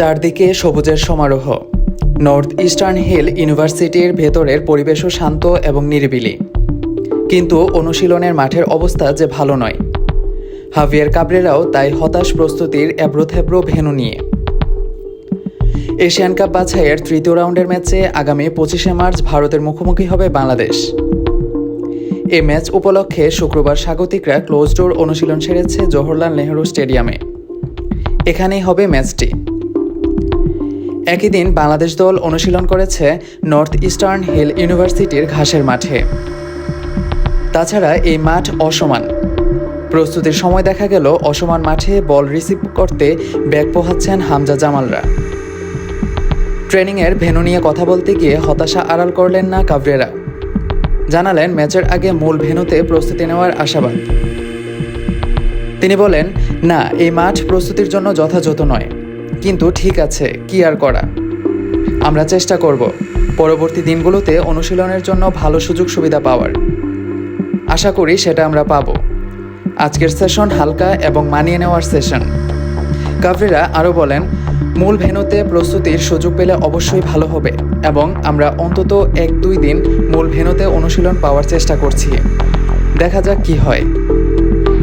চারদিকে সবুজের সমারোহ। নর্থ ইস্টার্ন হিল ইউনিভার্সিটির ভেতরের পরিবেশও শান্ত এবং নিরিবিলি। কিন্তু অনুশীলনের মাঠের অবস্থা যে ভালো নয়। হাভিয়ার কাবরেরাও তাই হতাশ প্রস্তুতির এব্রোথেব্রো ভেনু নিয়ে। এশিয়ান কাপ বাছাইয়ের তৃতীয় রাউন্ডের ম্যাচে আগামী পঁচিশে মার্চ ভারতের মুখোমুখি হবে বাংলাদেশ। এ ম্যাচ উপলক্ষে শুক্রবার স্বাগতিকরা ক্লোজ ডোর অনুশীলন সেরেছে জওহরলাল নেহরু স্টেডিয়ামে। এখানেই হবে ম্যাচটি। একই দিন বাংলাদেশ দল অনুশীলন করেছে নর্থ ইস্টার্ন হিল ইউনিভার্সিটির ঘাসের মাঠে। তাছাড়া এই মাঠ অসমান। প্রস্তুতির সময় দেখা গেল অসমান মাঠে বল রিসিভ করতে ব্যাগ পোহাচ্ছেন হামজা জামালরা। ট্রেনিংয়ের ভেনু নিয়ে কথা বলতে গিয়ে হতাশা আড়াল করলেন না কাভরেরা। জানালেন, ম্যাচের আগে মূল ভেনুতে প্রস্তুতি নেওয়ার আশাবাদ। তিনি বলেন, না, এই মাঠ প্রস্তুতির জন্য যথাযথ নয়। কিন্তু ঠিক আছে, কি আর করা? আমরা চেষ্টা করব। পরবর্তী দিনগুলোতে অনুশীলনের জন্য ভালো সুযোগ সুবিধা পাওয়ার। আশা করি সেটা আমরা পাব। আজকের সেশন হালকা এবং মানিয়ে নেওয়ার সেশন। কাভরেরা আরও বলেন, মূল ভেন্যুতে প্রস্তুতির সুযোগ পেলে অবশ্যই ভালো হবে এবং আমরা অন্তত এক দুই দিন মূল ভেন্যুতে অনুশীলন পাওয়ার চেষ্টা করছি। দেখা যাক কি হয়।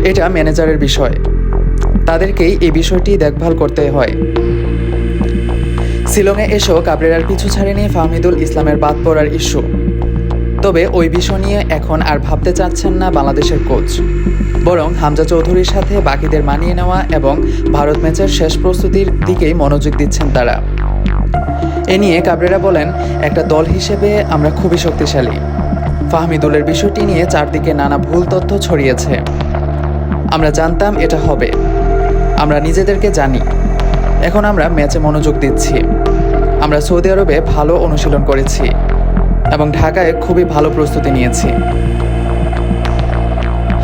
এটা ম্যানেজারের বিষয়। তাদেরকেই এই বিষয়টি দেখভাল করতে হয়। শিলংয়ে এসেও কাবরেরার পিছু ছাড়েনি ফাহমিদুল ইসলামের বাদ পড়ার ইস্যু। তবে ওই বিষয় নিয়ে এখন আর ভাবতে চাচ্ছেন না বাংলাদেশের কোচ। বরং হামজা চৌধুরীর সাথে বাকিদের মানিয়ে নেওয়া এবং ভারত ম্যাচের শেষ প্রস্তুতির দিকেই মনোযোগ দিচ্ছেন তারা। এ নিয়ে কাবরেরা বলেন, একটা দল হিসেবে আমরা খুবই শক্তিশালী। ফাহমিদুলের বিষয়টি নিয়ে চারদিকে নানা ভুল তথ্য ছড়িয়েছে। আমরা জানতাম এটা হবে। আমরা নিজেদেরকে জানি। এখন আমরা ম্যাচে মনোযোগ দিচ্ছি। আমরা সৌদি আরবে ভালো অনুশীলন করেছি এবং ঢাকায় খুবই ভালো প্রস্তুতি নিয়েছি।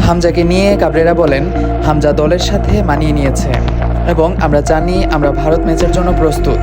হামজাকে নিয়ে কাবরেরা বলেন, হামজা দলের সাথে মানিয়ে নিয়েছে এবং আমরা জানি আমরা ভারত ম্যাচের জন্য প্রস্তুত।